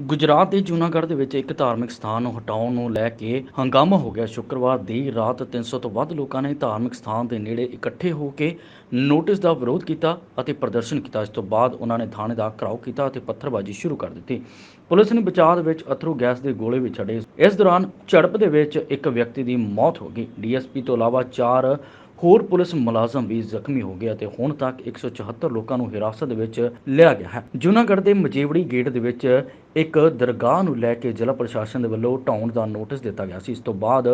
ਗੁਜਰਾਤ ਦੇ ਜੂਨਾਗੜ੍ਹ ਦੇ ਵਿੱਚ ਇੱਕ ਧਾਰਮਿਕ ਸਥਾਨ ਨੂੰ ਹਟਾਉਣ ਨੂੰ ਲੈ ਕੇ ਹੰਗਾਮਾ ਹੋ ਗਿਆ। ਸ਼ੁੱਕਰਵਾਰ ਦੀ ਰਾਤ 300 ਤੋਂ ਵੱਧ ਲੋਕਾਂ ਨੇ ਧਾਰਮਿਕ ਸਥਾਨ ਦੇ ਨੇੜੇ ਇਕੱਠੇ ਹੋ ਕੇ ਨੋਟਿਸ ਦਾ ਵਿਰੋਧ ਕੀਤਾ ਅਤੇ ਪ੍ਰਦਰਸ਼ਨ ਕੀਤਾ। ਇਸ ਤੋਂ ਬਾਅਦ ਉਹਨਾਂ ਨੇ ਥਾਣੇ ਦਾ ਘਰਾਓ ਕੀਤਾ ਅਤੇ ਪੱਥਰਬਾਜ਼ੀ ਸ਼ੁਰੂ ਕਰ ਦਿੱਤੀ। ਪੁਲਿਸ ਨੇ ਬਚਾਅ ਦੇ ਵਿੱਚ ਅਥਰੂ ਗੈਸ ਦੇ ਗੋਲੇ ਵੀ ਛੱਡੇ। ਇਸ ਦੌਰਾਨ ਝੜਪ ਦੇ ਵਿੱਚ ਇੱਕ ਵਿਅਕਤੀ ਦੀ ਮੌਤ ਹੋ ਗਈ। ਡੀਐਸਪੀ ਤੋਂ ਇਲਾਵਾ ਚਾਰ ਹੋਰ ਪੁਲਿਸ ਮੁਲਾਜ਼ਮ ਵੀ ਜ਼ਖਮੀ ਹੋ ਗਏ ਅਤੇ ਹੁਣ ਤੱਕ 174 ਲੋਕਾਂ ਨੂੰ ਹਿਰਾਸਤ ਵਿੱਚ ਲਿਆ ਗਿਆ ਹੈ। ਜੂਨਾਗੜ੍ਹ ਦੇ ਮਜੀਵੜੀ ਗੇਟ ਦੇ ਵਿੱਚ ਇੱਕ ਦਰਗਾਹ ਨੂੰ ਲੈ ਕੇ ਜ਼ਿਲ੍ਹਾ ਪ੍ਰਸ਼ਾਸਨ ਦੇ ਵੱਲੋਂ ਢਾਉਣ ਦਾ ਨੋਟਿਸ ਦਿੱਤਾ ਗਿਆ ਸੀ। ਇਸ ਤੋਂ ਬਾਅਦ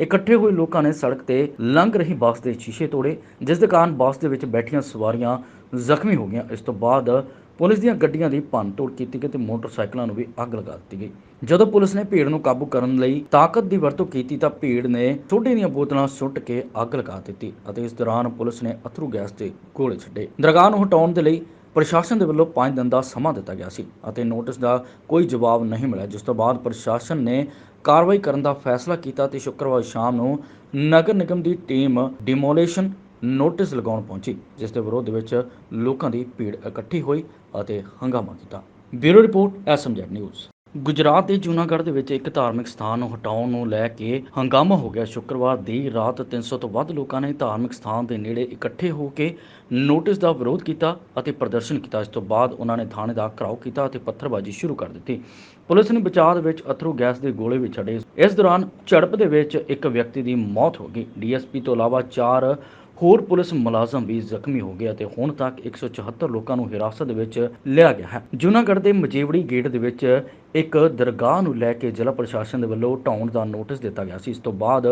ਇਕੱਠੇ ਹੋਏ ਲੋਕਾਂ ਨੇ ਸੜਕ ਤੇ ਲੰਘ ਰਹੀ ਬੱਸ ਦੇ ਸ਼ੀਸ਼ੇ ਤੋੜੇ, ਜਿਸ ਦੇ ਕਾਰਨ ਬੱਸ ਦੇ ਵਿੱਚ ਬੈਠੀਆਂ ਸਵਾਰੀਆਂ ਜ਼ਖਮੀ ਹੋ ਗਈਆਂ। ਇਸ ਤੋਂ ਬਾਅਦ ਪੁਲਿਸ ਦੀਆਂ ਗੱਡੀਆਂ ਦੀ ਭੰਨਤੋੜ ਕੀਤੀ ਗਈ ਤੇ ਮੋਟਰਸਾਈਕਲਾਂ ਨੂੰ ਵੀ ਅੱਗ ਲਗਾ ਦਿੱਤੀ ਗਈ। ਜਦੋਂ ਪੁਲਿਸ ਨੇ ਭੀੜ ਨੂੰ ਕਾਬੂ ਕਰਨ ਲਈ ਤਾਕਤ ਦੀ ਵਰਤੋਂ ਕੀਤੀ ਤਾਂ ਭੀੜ ਨੇ ਸੋਡੇ ਦੀਆਂ ਬੋਤਲਾਂ ਸੁੱਟ ਕੇ ਅੱਗ ਲਗਾ ਦਿੱਤੀ ਅਤੇ ਇਸ ਦੌਰਾਨ ਪੁਲਿਸ ਨੇ ਅਥਰੂ ਗੈਸ ਦੇ ਗੋਲੇ ਛੱਡੇ। ਦਰਗਾਹ ਨੂੰ ਹਟਾਉਣ ਦੇ ਲਈ ਪ੍ਰਸ਼ਾਸਨ ਦੇ ਵੱਲੋਂ 5 ਦਿਨ ਦਾ ਸਮਾਂ ਦਿੱਤਾ ਗਿਆ ਸੀ ਅਤੇ ਨੋਟਿਸ ਦਾ ਕੋਈ ਜਵਾਬ ਨਹੀਂ ਮਿਲਿਆ, ਜਿਸ ਤੋਂ ਬਾਅਦ ਪ੍ਰਸ਼ਾਸਨ ਨੇ ਕਾਰਵਾਈ ਕਰਨ ਦਾ ਫੈਸਲਾ ਕੀਤਾ ਤੇ ਸ਼ੁੱਕਰਵਾਰ ਸ਼ਾਮ ਨੂੰ ਨਗਰ ਨਿਗਮ ਦੀ ਟੀਮ ਡਿਮੋਲੇਸ਼ਨ ਨੋਟਿਸ ਲਗਾਉਣ ਪਹੁੰਚੀ, ਜਿਸ ਦੇ ਵਿਰੋਧ ਵਿੱਚ ਲੋਕਾਂ ਦੀ ਭੀੜ ਇਕੱਠੀ ਹੋਈ ਅਤੇ ਹੰਗਾਮਾ ਕੀਤਾ। Bureau report SMZ news. Gujarat ਦੇ ਜੂਨਾਗੜ੍ਹ ਦੇ ਵਿੱਚ ਇੱਕ ਧਾਰਮਿਕ ਸਥਾਨ ਨੂੰ ਹਟਾਉਣ ਨੂੰ ਲੈ ਕੇ ਹੰਗਾਮਾ ਹੋ ਗਿਆ। ਸ਼ੁੱਕਰਵਾਰ ਦੀ ਰਾਤ 300 ਤੋਂ ਵੱਧ ਲੋਕਾਂ ਨੇ ਧਾਰਮਿਕ ਸਥਾਨ ਦੇ ਨੇੜੇ ਇਕੱਠੇ ਹੋ ਕੇ ਨੋਟਿਸ ਦਾ ਵਿਰੋਧ ਕੀਤਾ ਅਤੇ ਪ੍ਰਦਰਸ਼ਨ ਕੀਤਾ। ਇਸ ਤੋਂ ਬਾਅਦ ਉਹਨਾਂ ਨੇ ਥਾਣੇ ਦਾ ਘਰਾਓ ਕੀਤਾ ਅਤੇ ਪੱਥਰਬਾਜ਼ੀ ਸ਼ੁਰੂ ਕਰ ਦਿੱਤੀ। ਪੁਲਿਸ ਨੇ ਬਚਾਅ ਦੇ ਵਿੱਚ ਅਥਰੂ ਗੈਸ ਦੇ ਗੋਲੇ ਵੀ ਛੱਡੇ। ਇਸ ਦੌਰਾਨ ਝੜਪ ਦੇ ਵਿੱਚ ਇੱਕ ਵਿਅਕਤੀ ਦੀ ਮੌਤ ਹੋ ਗਈ। ਡੀਐਸਪੀ ਤੋਂ ਇਲਾਵਾ ਚਾਰ ਹੋਰ ਪੁਲਿਸ ਮੁਲਾਜ਼ਮ ਵੀ ਜ਼ਖਮੀ ਹੋ ਗਏ ਅਤੇ ਹੁਣ ਤੱਕ 174 ਲੋਕਾਂ ਨੂੰ ਹਿਰਾਸਤ ਵਿੱਚ ਲਿਆ ਗਿਆ ਹੈ। ਜੂਨਾਗੜ੍ਹ ਦੇ ਮਜੇਵੜੀ ਗੇਟ ਦੇ ਵਿੱਚ ਇੱਕ ਦਰਗਾਹ ਨੂੰ ਲੈ ਕੇ ਜ਼ਿਲ੍ਹਾ ਪ੍ਰਸ਼ਾਸਨ ਦੇ ਵੱਲੋਂ ਢਾਉਣ ਦਾ ਨੋਟਿਸ ਦਿੱਤਾ ਗਿਆ ਸੀ। ਇਸ ਤੋਂ ਬਾਅਦ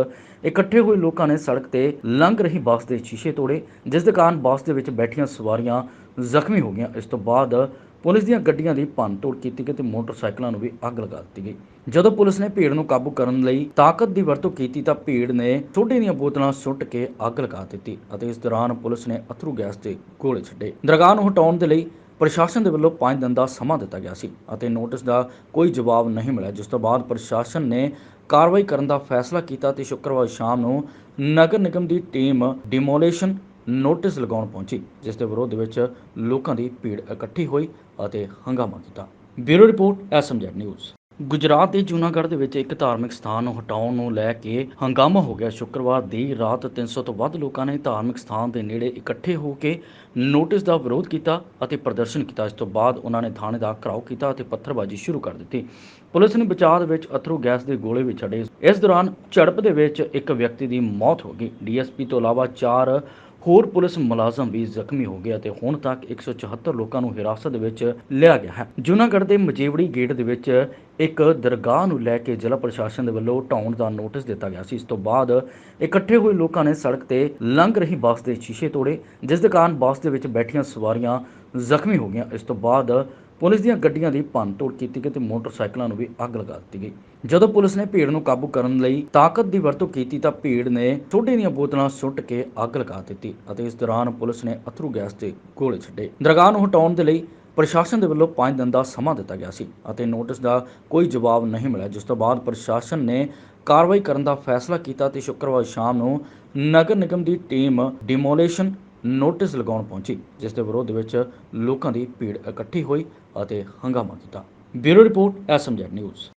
ਇਕੱਠੇ ਹੋਏ ਲੋਕਾਂ ਨੇ ਸੜਕ ਤੇ ਲੰਘ ਰਹੀ ਬੱਸ ਦੇ ਸ਼ੀਸ਼ੇ ਤੋੜੇ, ਜਿਸ ਦੇ ਕਾਰਨ ਬੱਸ ਦੇ ਵਿੱਚ ਬੈਠੀਆਂ ਸਵਾਰੀਆਂ ਜ਼ਖਮੀ ਹੋ ਗਈਆਂ। ਇਸ ਤੋਂ ਬਾਅਦ ਪੁਲਿਸ ਦੀਆਂ ਗੱਡੀਆਂ ਦੀ ਭੰਨਤੋੜ ਕੀਤੀ ਗਈ ਤੇ ਮੋਟਰਸਾਈਕਲਾਂ ਨੂੰ ਵੀ ਅੱਗ ਲਗਾ ਦਿੱਤੀ ਗਈ। ਜਦੋਂ ਪੁਲਿਸ ਨੇ ਭੀੜ ਨੂੰ ਕਾਬੂ ਕਰਨ ਲਈ ਤਾਕਤ ਦੀ ਵਰਤੋਂ ਕੀਤੀ ਤਾਂ ਭੀੜ ਨੇ ਸੋਡੇ ਦੀਆਂ ਬੋਤਲਾਂ ਸੁੱਟ ਕੇ ਅੱਗ ਲਗਾ ਦਿੱਤੀ ਅਤੇ ਇਸ ਦੌਰਾਨ ਪੁਲਿਸ ਨੇ ਅਥਰੂ ਗੈਸ ਤੇ ਗੋਲੇ ਛੱਡੇ। ਦਰਗਾਹ ਨੂੰ ਹਟਾਉਣ ਦੇ ਲਈ ਪ੍ਰਸ਼ਾਸਨ ਦੇ ਵੱਲੋਂ 5 ਦਿਨ ਦਾ ਸਮਾਂ ਦਿੱਤਾ ਗਿਆ ਸੀ ਅਤੇ ਨੋਟਿਸ ਦਾ ਕੋਈ ਜਵਾਬ ਨਹੀਂ ਮਿਲਿਆ, ਜਿਸ ਤੋਂ ਬਾਅਦ ਪ੍ਰਸ਼ਾਸਨ ਨੇ ਕਾਰਵਾਈ ਕਰਨ ਦਾ ਫੈਸਲਾ ਕੀਤਾ ਤੇ ਸ਼ੁੱਕਰਵਾਰ ਸ਼ਾਮ ਨੂੰ ਨਗਰ ਨਿਗਮ ਦੀ ਟੀਮ ਡਿਮੋਲੇਸ਼ਨ ਨੋਟਿਸ ਲਗਾਉਣ ਪਹੁੰਚੀ, ਜਿਸ ਦੇ ਵਿਰੋਧ ਵਿੱਚ ਲੋਕਾਂ ਦੀ ਭੀੜ ਇਕੱਠੀ ਹੋਈ ਅਤੇ ਹੰਗਾਮਾ ਕੀਤਾ। Bureau report SMZ news. Gujarat ਦੇ ਜੂਨਾਗੜ੍ਹ ਦੇ ਵਿੱਚ ਇੱਕ ਧਾਰਮਿਕ ਸਥਾਨ ਨੂੰ ਹਟਾਉਣ ਨੂੰ ਲੈ ਕੇ ਹੰਗਾਮਾ ਹੋ ਗਿਆ। ਸ਼ੁੱਕਰਵਾਰ ਦੀ ਰਾਤ 300 ਤੋਂ ਵੱਧ ਲੋਕਾਂ ਨੇ ਧਾਰਮਿਕ ਸਥਾਨ ਦੇ ਨੇੜੇ ਇਕੱਠੇ ਹੋ ਕੇ ਨੋਟਿਸ ਦਾ ਵਿਰੋਧ ਕੀਤਾ ਅਤੇ ਪ੍ਰਦਰਸ਼ਨ ਕੀਤਾ। ਇਸ ਤੋਂ ਬਾਅਦ ਉਹਨਾਂ ਨੇ ਥਾਣੇ ਦਾ ਘਰਾਓ ਕੀਤਾ ਅਤੇ ਪੱਥਰਬਾਜ਼ੀ ਸ਼ੁਰੂ ਕਰ ਦਿੱਤੀ। ਪੁਲਿਸ ਨੇ ਬਚਾਅ ਵਿੱਚ ਅਥਰੂ ਗੈਸ ਦੇ ਗੋਲੇ ਵੀ ਛੱਡੇ। ਇਸ ਦੌਰਾਨ ਝੜਪ ਦੇ ਵਿੱਚ ਇੱਕ ਵਿਅਕਤੀ ਦੀ ਮੌਤ ਹੋ ਗਈ। ਡੀਐਸਪੀ ਤੋਂ ਇਲਾਵਾ ਚਾਰ ਹੋਰ ਪੁਲਿਸ ਮੁਲਾਜ਼ਮ ਵੀ ਜ਼ਖਮੀ ਹੋ ਗਏ ਅਤੇ ਹੁਣ ਤੱਕ 174 ਲੋਕਾਂ ਨੂੰ ਹਿਰਾਸਤ ਵਿੱਚ ਲਿਆ ਗਿਆ ਹੈ। ਜੂਨਾਗੜ੍ਹ ਦੇ ਮਜੀਵੜੀ ਗੇਟ ਦੇ ਵਿੱਚ ਇੱਕ ਦਰਗਾਹ ਨੂੰ ਲੈ ਕੇ ਜ਼ਿਲ੍ਹਾ ਪ੍ਰਸ਼ਾਸਨ ਦੇ ਵੱਲੋਂ ਢਾਉਣ ਦਾ ਨੋਟਿਸ ਦਿੱਤਾ ਗਿਆ ਸੀ। ਇਸ ਤੋਂ ਬਾਅਦ ਇਕੱਠੇ ਹੋਏ ਲੋਕਾਂ ਨੇ ਸੜਕ ਤੇ ਲੰਘ ਰਹੀ ਬੱਸ ਦੇ ਸ਼ੀਸ਼ੇ ਤੋੜੇ, ਜਿਸ ਦੇ ਕਾਰਨ ਬੱਸ ਦੇ ਵਿੱਚ ਬੈਠੀਆਂ ਸਵਾਰੀਆਂ ਜ਼ਖਮੀ ਹੋ ਗਈਆਂ। ਇਸ ਤੋਂ ਬਾਅਦ ਪੁਲਿਸ ਦੀਆਂ ਗੱਡੀਆਂ ਦੀ ਭੰਨਤੋੜ ਕੀਤੀ ਗਈ ਤੇ ਮੋਟਰਸਾਈਕਲਾਂ ਨੂੰ ਵੀ ਅੱਗ ਲਗਾ ਦਿੱਤੀ ਗਈ। ਜਦੋਂ ਪੁਲਿਸ ਨੇ ਭੀੜ ਨੂੰ ਕਾਬੂ ਕਰਨ ਲਈ ਤਾਕਤ ਦੀ ਵਰਤੋਂ ਕੀਤੀ ਤਾਂ ਭੀੜ ਨੇ ਸੋਡੇ ਦੀਆਂ ਬੋਤਲਾਂ ਸੁੱਟ ਕੇ ਅੱਗ ਲਗਾ ਦਿੱਤੀ ਅਤੇ ਇਸ ਦੌਰਾਨ ਪੁਲਿਸ ਨੇ ਅਥਰੂ ਗੈਸ ਦੇ ਗੋਲੇ ਛੱਡੇ। ਦਰਗਾਹ ਨੂੰ ਹਟਾਉਣ ਦੇ ਲਈ ਪ੍ਰਸ਼ਾਸਨ ਦੇ ਵੱਲੋਂ 5 ਦਿਨ ਦਾ ਸਮਾਂ ਦਿੱਤਾ ਗਿਆ ਸੀ ਅਤੇ ਨੋਟਿਸ ਦਾ ਕੋਈ ਜਵਾਬ ਨਹੀਂ ਮਿਲਿਆ, ਜਿਸ ਤੋਂ ਬਾਅਦ ਪ੍ਰਸ਼ਾਸਨ ਨੇ ਕਾਰਵਾਈ ਕਰਨ ਦਾ ਫੈਸਲਾ ਕੀਤਾ ਤੇ ਸ਼ੁੱਕਰਵਾਰ ਸ਼ਾਮ ਨੂੰ ਨਗਰ ਨਿਗਮ ਦੀ ਟੀਮ ਡਿਮੋਲੇਸ਼ਨ ਨੋਟਿਸ ਲਗਾਉਣ ਪਹੁੰਚੀ, ਜਿਸ ਦੇ ਵਿਰੋਧ ਵਿੱਚ ਲੋਕਾਂ ਦੀ ਭੀੜ ਇਕੱਠੀ ਹੋਈ ਅਤੇ ਹੰਗਾਮਾ ਕੀਤਾ। Bureau report, SMZ news.